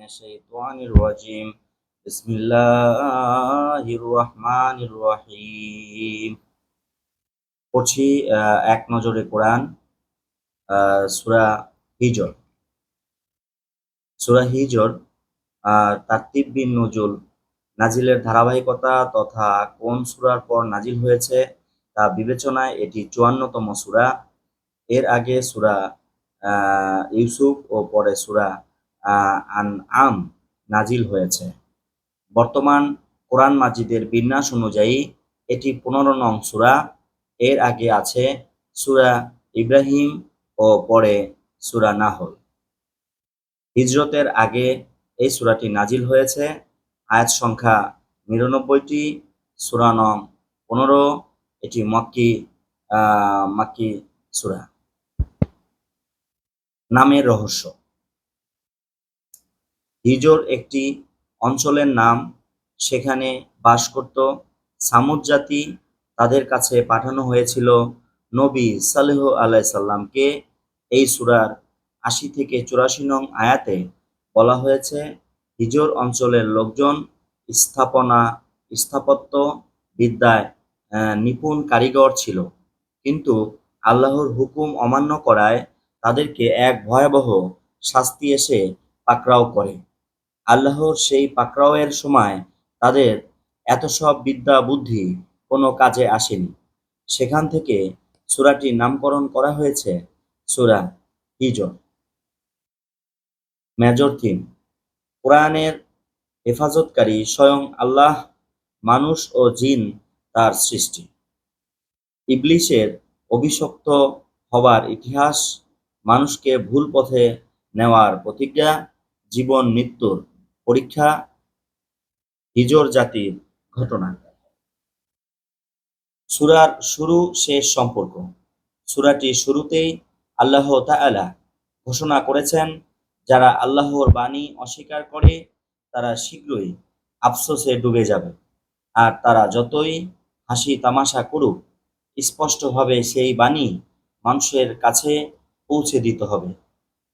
الشيطان الرجيم بسم الله الرحمن الرحيم পড়ছি আহ, এক নজরে কোরআন আহ, সূরা হিজর সূরা হিজর আহ, তারতিব বিন নজুল নাজিলের ধারাবাহিকতা তথা কোন সূরার পর নাজিল হয়েছে তা বিবেচনায় এটি চুয়ান্নতম সূরা এর আগে সূরা আহ, ইউসুফ ও পরে সূরা আহ, আনআম নাজিল হয়েছে। বর্তমান কোরআন মাজিদের বিন্যাস অনুযায়ী এটি পনেরো নং সুরা। এর আগে আছে সুরা ইব্রাহিম ও পরে সুরা নাহল। হিজরতের আগে এই সূরাটি নাজিল হয়েছে। আয়াত সংখ্যা নিরানব্বইটি সূরা নং পনেরো। এটি মক্কি মাক্কি সূরা। নামের রহস্য। হিজর একটি অঞ্চলের নাম সেখানে বাস করত। সামুদ জাতি তাদের কাছে পাঠানো হয়েছিল নবী সালেহ আলাইসাল্লামকে এই সুরার আশি থেকে চুরাশি নং আয়াতে বলা হয়েছে, হিজর অঞ্চলের লোকজন স্থাপনা, স্থাপত্য বিদ্যায় নিপুণ কারিগর ছিল। কিন্তু আল্লাহর হুকুম অমান্য করায় তাদেরকে এক ভয়াবহ শাস্তি এসে পাকড়াও করে। আল্লাহর সেই পাকড়াওয়ের সময় তাদের এত সব বিদ্যা বুদ্ধি কোনো কাজে আসেনি। সেখান থেকে সূরাটির নামকরণ করা হয়েছে সূরা হিজর। মেজর থিম কোরআনের হেফাজতকারী স্বয়ং আল্লাহ, মানুষ ও জিন তার সৃষ্টি। ইবলিশের অভিশপ্ত হবার ইতিহাস মানুষকে ভুল পথে নেওয়ার প্রতিজ্ঞা, জীবন, মৃত্যুর পরীক্ষা হিজর জাতির ঘটনা। সূরার শুরু শেষ সম্পর্ক। সূরাটি শুরুতেই আল্লাহ তাআলা ঘোষণা করেছেন, যারা আল্লাহর বাণী অস্বীকার করে, তারা শীঘ্রই আফসোসে ডুবে যাবে। আর তারা যতই হাসি তামাশা করুক, স্পষ্টভাবে সেই বাণী মানুষের কাছে পৌঁছে দিতে হবে।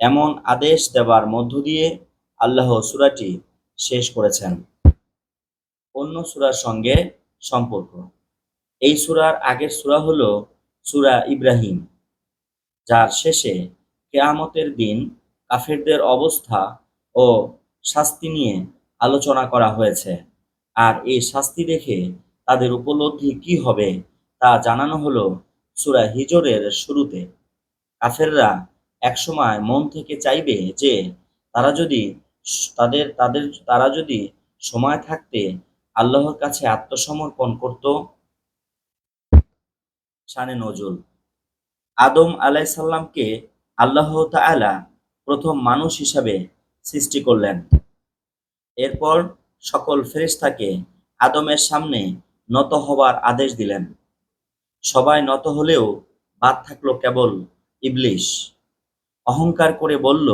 এমন আদেশ দেবার মধ্য দিয়ে আল্লাহ সূরাটি শেষ করেছেন। অন্য সূরার সঙ্গে সম্পর্ক। এই সূরার আগের সূরা হল সুরা ইব্রাহিম, যার শেষে কেয়ামতের দিন কাফেরদের অবস্থা ও শাস্তি নিয়ে আলোচনা করা হয়েছে। আর এই শাস্তি দেখে তাদের উপলব্ধি কি হবে তা জানানো হলো সুরা হিজরের শুরুতে। কাফেররা একসময় মন থেকে চাইবে যে তারা যদি তাদের তাদের, তারা যদি সময় থাকতে আল্লাহর কাছে আত্মসমর্পণ করত, শানে নজুল। আদম আলাইসাল্লামকে আল্লাহ তাআলা প্রথম মানুষ হিসাবে সৃষ্টি করলেন। এরপর সকল ফেরেশতাকে আদমের সামনে নত হবার আদেশ দিলেন। সবাই নত হলেও বাদ থাকল কেবল ইবলিশ। অহংকার করে বলল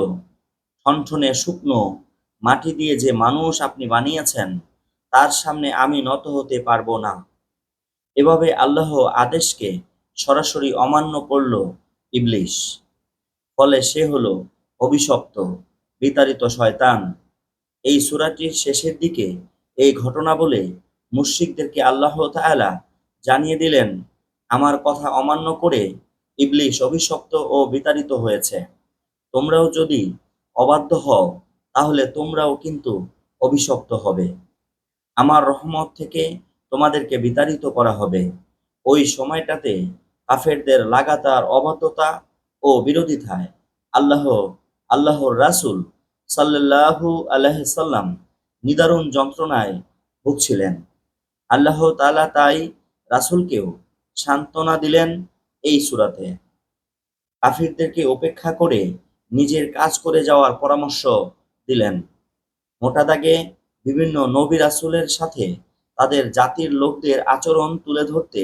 ঠনঠনে শুকনো মাটি দিয়ে যে মানুষ আপনি বানিয়েছেন, তার সামনে আমি নত হতে পারব না। এভাবে আল্লাহ আদেশকে সরাসরি অমান্য করল ইবলিশ ফলে সে হলো অভিশপ্ত, বিতাড়িত শয়তান। এই সূরাটির শেষের দিকে এই ঘটনা বলে মুশরিকদেরকে আল্লাহ তাআলা জানিয়ে দিলেন, আমার কথা অমান্য করে ইবলিশ অভিশপ্ত ও বিতাড়িত হয়েছে। তোমরাও যদি অবাধ্য হও, তাহলে তোমরাও কিন্তু অভিশপ্ত হবে। আমার রহমত থেকে তোমাদেরকে বিতাড়িত করা হবে। ওই সময়টাতে কাফেরদের লাগাতার অবাধ্যতা ও বিরোধিতায় আল্লাহ, আল্লাহর রাসূল সাল্লাল্লাহু আলাইহি সাল্লাম নিদারুণ যন্ত্রণায় ভুগছিলেন। আল্লাহ তালা তাই রাসূলকেও সান্ত্বনা দিলেন এই সুরাতে। কাফিরদেরকে উপেক্ষা করে নিজের কাজ করে যাওয়ার পরামর্শ দিলেন। মোটা দাগে বিভিন্ন নবী রাসুলের সাথে তাদের জাতির লোকদের আচরণ তুলে ধরতে,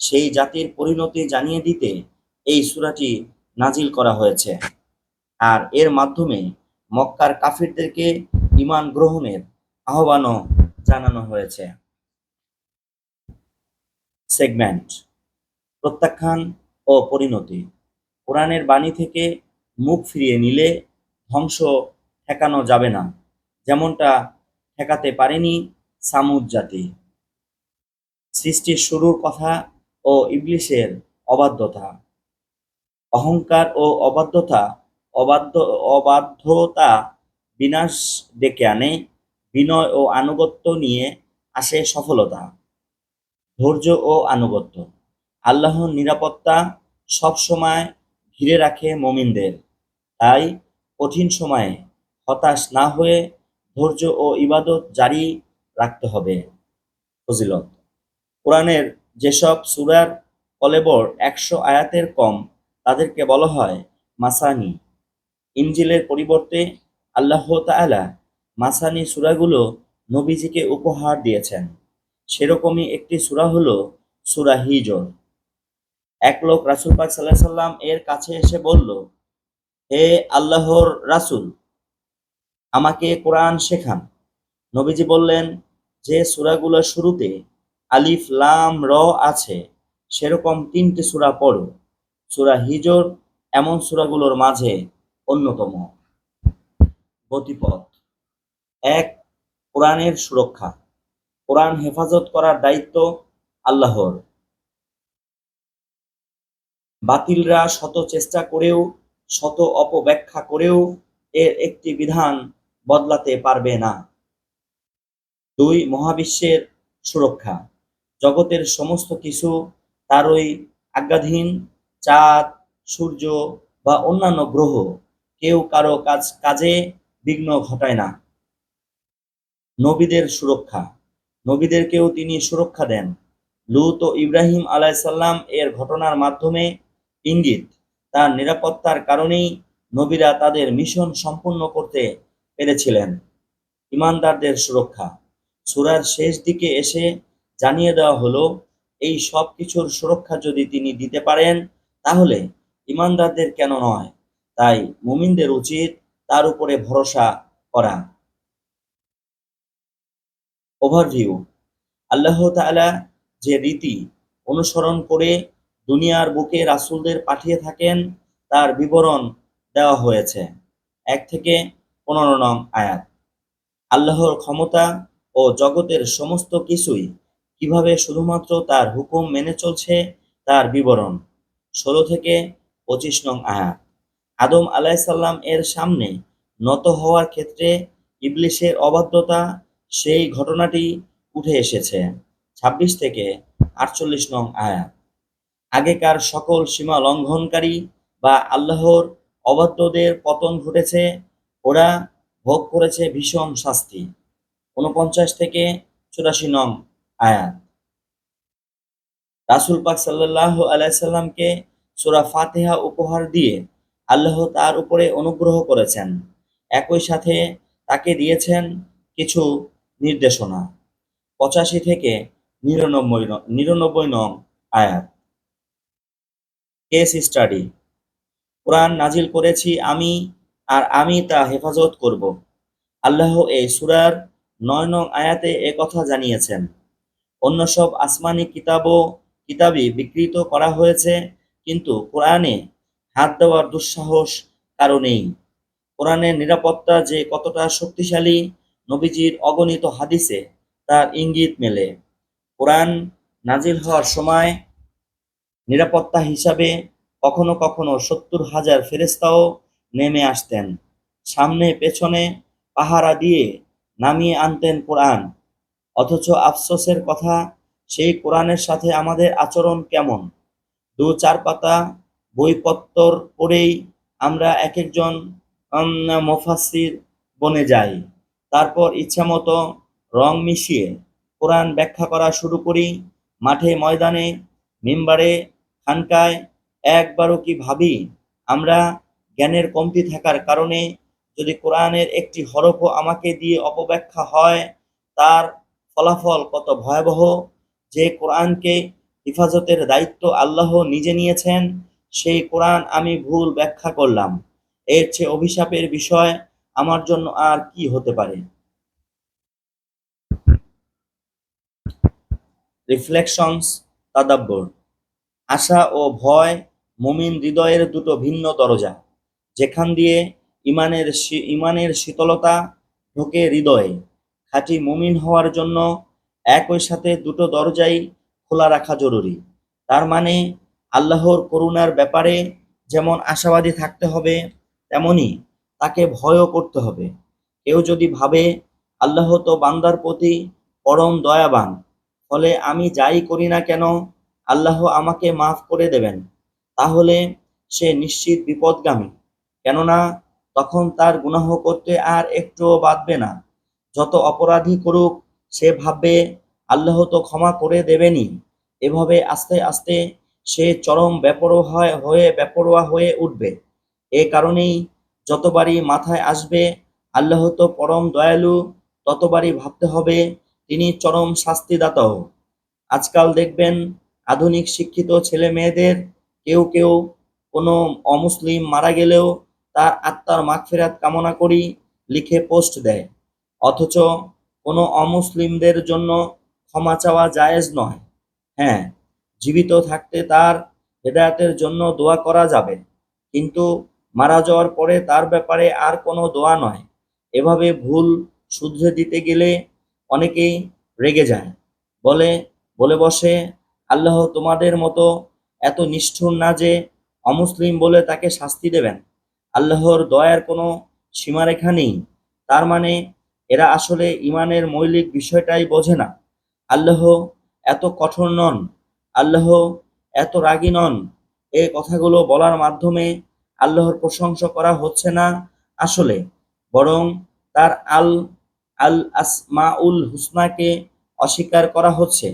সেই জাতির পরিণতি জানিয়ে দিতে এই সূরাটি নাজিল করা হয়েছে। আর এর মাধ্যমে মক্কার কাফিরদেরকে ঈমান গ্রহণের আহ্বানও জানানো হয়েছে। সেগমেন্ট, প্রত্যাখ্যান ও পরিণতি। কোরআনের বাণী থেকে মুখ ফিরিয়ে নিলে ধ্বংস ঠেকানো যাবে না। যেমনটা ঠেকাতে পারেনি সামুদ জাতি। সৃষ্টির শুরুর কথা ও ইবলিশের অবাধ্যতা। অহংকার ও অবাধ্যতা, অবাধ্য, অবাধ্যতা বিনাশ ডেকে আনে, বিনয় ও আনুগত্য নিয়ে আসে সফলতা। ধৈর্য ও আনুগত্য। আল্লাহর নিরাপত্তা সবসময় ঘিরে রাখে মমিনদের। তাই কঠিন সময়ে হতাশ না হয়ে ধৈর্য ও ইবাদত জারি রাখতে হবে। ফজিলত। কোরআনের যেসব সূরার কলেবর একশো আয়াতের কম, তাদেরকে বলা হয় মাসানি। ইঞ্জিলের পরিবর্তে আল্লাহ তাআলা মাসানি সূরাগুলো নবীজিকে উপহার দিয়েছেন। সেরকমই একটি সূরা হলো সূরা হিজর। এক লোক রাসূল পাক সাল্লাহ সাল্লাম এর কাছে এসে বলল হে আল্লাহর রাসূল, আমাকে কোরআন শেখান। নবীজি বললেন, যে সূরাগুলোর শুরুতে আলিফ, লাম, র আছে, সেরকম তিনটি সূরা পড়ো। সূরা হিজর এমন সূরাগুলোর মাঝে অন্যতম। গতিপথ এক, কোরআনের সুরক্ষা। কোরআন হেফাজত করার দায়িত্ব আল্লাহর। বাতিলরা শত চেষ্টা করেও শত অপব্যাখ্যা করেও এর একটি বিধান বদলাতে পারবে না। দুই, মহাবিশ্বের সুরক্ষা। জগতের সমস্ত কিছু তারই আজ্ঞাধীন, চাঁদ, সূর্য বা অন্যান্য গ্রহ। কেউ কারও কাজ, কাজে বিঘ্ন ঘটায় না। নবীদের সুরক্ষা। নবীদেরকেও তিনি সুরক্ষা দেন। লুত ও ইব্রাহিম আলাইসাল্লাম এর ঘটনার মাধ্যমে ইঙ্গিত তার নিরাপত্তার কারণেই নবীরা তাদের মিশন সম্পূর্ণ করতে পেরেছিলেন। ইমানদারদের সুরক্ষা। সুরার শেষ দিকে এসে জানিয়ে দেওয়া হলো, এই সব কিছুর সুরক্ষা যদি তিনি দিতে পারেন, তাহলে ইমানদারদের কেন নয়? তাই মুমিনদের উচিত তার উপরে ভরসা করা। ওভারভিউ আল্লাহ তাআলা যে রীতি অনুসরণ করে দুনিয়ার বুকে রাসূলদের পাঠিয়ে থাকেন, তার বিবরণ দেওয়া হয়েছে। এক থেকে পনেরো নং আয়াত। আল্লাহর ক্ষমতা ও জগতের সমস্ত কিছুই কীভাবে শুধুমাত্র তার হুকুম মেনে চলছে, তার বিবরণ। ষোলো থেকে পঁচিশ নং আয়াত। আদম আলাইসাল্লাম এর সামনে নত হওয়ার ক্ষেত্রে ইবলিশের অবাধ্যতা, সেই ঘটনাটি উঠে এসেছে। ছাব্বিশ থেকে আটচল্লিশ নং আয়াত। আগেকার সকল সীমা লঙ্ঘনকারী বা আল্লাহর অবাধ্যদের পতন ঘটেছে, ওরা ভোগ করেছে ভীষণ শাস্তি। উনপঞ্চাশ থেকে চুরাশি নং আয়াত। রাসুল পাক সাল্লাহ আলাইসাল্লামকে সুরা ফাতেহা উপহার দিয়ে আল্লাহ তার উপরে অনুগ্রহ করেছেন। একই সাথে তাকে দিয়েছেন কিছু নির্দেশনা। পঁচাশি থেকে নিরানব্বই নিরানব্বই নং আয়াত। কেস স্টাডি কোরআন নাজিল করেছি আমি আর আমি তা হেফাজত করব। আল্লাহ এই সুরার নয় নং আয়াতে কথা জানিয়েছেন। অন্য সব আসমানি কিতাবও কিতাবই বিকৃত করা হয়েছে, কিন্তু কোরআনে হাত দেওয়ার দুঃসাহস কারও নেই। কোরআনের নিরাপত্তা যে কতটা শক্তিশালী, নবীজির অগণিত হাদিসে তার ইঙ্গিত মেলে। কোরআন নাজিল হওয়ার সময় নিরাপত্তা হিসাবে কখনো কখনো সত্তর হাজার ফেরেস্তাও নেমে আসতেন। সামনে পেছনে পাহারা দিয়ে নামিয়ে আনতেন কোরআন। অথচ আফসোসের কথা সেই কোরআনের সাথে আমাদের আচরণ কেমন? দু চার পাতা বইপত্তর পড়েই আমরা এক একজন উম, মুফাসসির বনে যাই। তারপর ইচ্ছামতো রং মিশিয়ে কোরআন ব্যাখ্যা করা শুরু করি। মাঠে ময়দানে মিম্বারে খানকায় একবারও কি ভাবি? আমরা জ্ঞানের কমতি থাকার কারণে যদি কোরআনের একটি হরফও আমাকে দিয়ে অপব্যাখ্যা হয়, তার ফলাফল কত ভয়াবহ? যে কোরআনকে হিফাজতের দায়িত্ব আল্লাহ নিজে নিয়েছেন, সেই কোরআন আমি ভুল ব্যাখ্যা করলাম। এর চেয়ে অভিশাপের বিষয় আমার জন্য আর কি হতে পারে? রিফ্লেকশনস তাদাব্বর। আশা ও ভয় মুমিন হৃদয়ের দুটো ভিন্ন দরজা, যেখান দিয়ে ইমানের ইমানের শীতলতা ঢোকে হৃদয়ে। খাঁটি মুমিন হওয়ার জন্য একই সাথে দুটো দরজাই খোলা রাখা জরুরি। তার মানে আল্লাহর করুণার ব্যাপারে যেমন আশাবাদী থাকতে হবে, তেমনি তাকে ভয়ও করতে হবে। কেউ যদি ভাবে, আল্লাহ তো বান্দার প্রতি পরম দয়াবান, ফলে আমি যাই করি না কেন? আল্লাহ আমাকে মাফ করে দেবেন, তাহলে সে নিশ্চিত বিপদগামী। কেননা তখন তার গুনাহ করতে আর একটুও বাঁধবে না। যত অপরাধী করুক, সে ভাববে, আল্লাহ তো ক্ষমা করে দেবেনি এভাবে আস্তে আস্তে সে চরম বেপরোয়া হয়- বেপরোয়া হয়ে উঠবে। এ কারণেই যতবারই মাথায় আসবে, আল্লাহ তো পরম দয়ালু, ততবারই ভাবতে হবে, তিনি চরম শাস্তিদাতাও। আজকাল দেখবেন আধুনিক শিক্ষিত ছেলে মেয়েদের কেউ কেউ কোনো অমুসলিম মারা গেলেও তার আত্মার মাগফিরাত কামনা করি লিখে পোস্ট দেয়। অথচ কোনো অমুসলিমদের জন্য ক্ষমা চাওয়া জায়েজ নয়। হ্যাঁ জীবিত থাকতে তার হেদায়েতের জন্য দোয়া করা যাবে, কিন্তু মারা যাওয়ার পরে তার ব্যাপারে আর কোনো দোয়া নয়। এভাবে ভুল শুধরে দিতে গেলে অনেকেই রেগে যায়। বলে বলে বসে আল্লাহ তোমাদের মতো এত নিষ্ঠুর না যে অমুসলিম বলে তাকে শাস্তি দেবেন। আল্লাহর দয়ার কোনো সীমারেখা নেই। তার মানে এরা আসলে ইমানের মৌলিক বিষয়টাই বোঝে না। আল্লাহ এত কঠোর নন। আল্লাহ এত রাগী নন। এ কথাগুলো বলার মাধ্যমে আল্লাহর প্রশংসা করা হচ্ছে না আসলে। বরং তার আল আল আসমাউল হুসনাকে অস্বীকার করা হচ্ছে।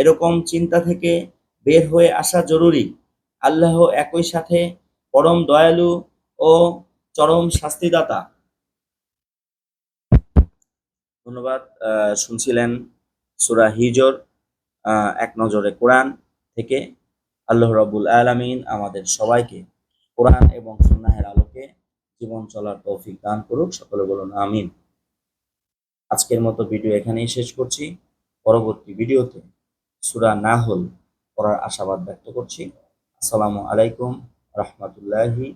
এরকম চিন্তা থেকে বের হয়ে আসা জরুরি। আল্লাহ একই সাথে পরম দয়ালু ও চরম শাস্তিদাতা। ধন্যবাদ শুনছিলেন সুরা হিজর এক নজরে কোরআন থেকে। আল্লাহ রাবুল আলামিন আমাদের সবাইকে কোরআন এবং সুন্নাহের আলোকে জীবন চলার তৌফিক দান করুক, সকলে বলুন আমিন। আজকের মতো ভিডিও এখানেই শেষ করছি। পরবর্তী ভিডিওতে সুরা না নাহল পড়ার আশাবাদ ব্যক্ত করছি। আসসালামু আলাইকুম রহমতুল্লাহি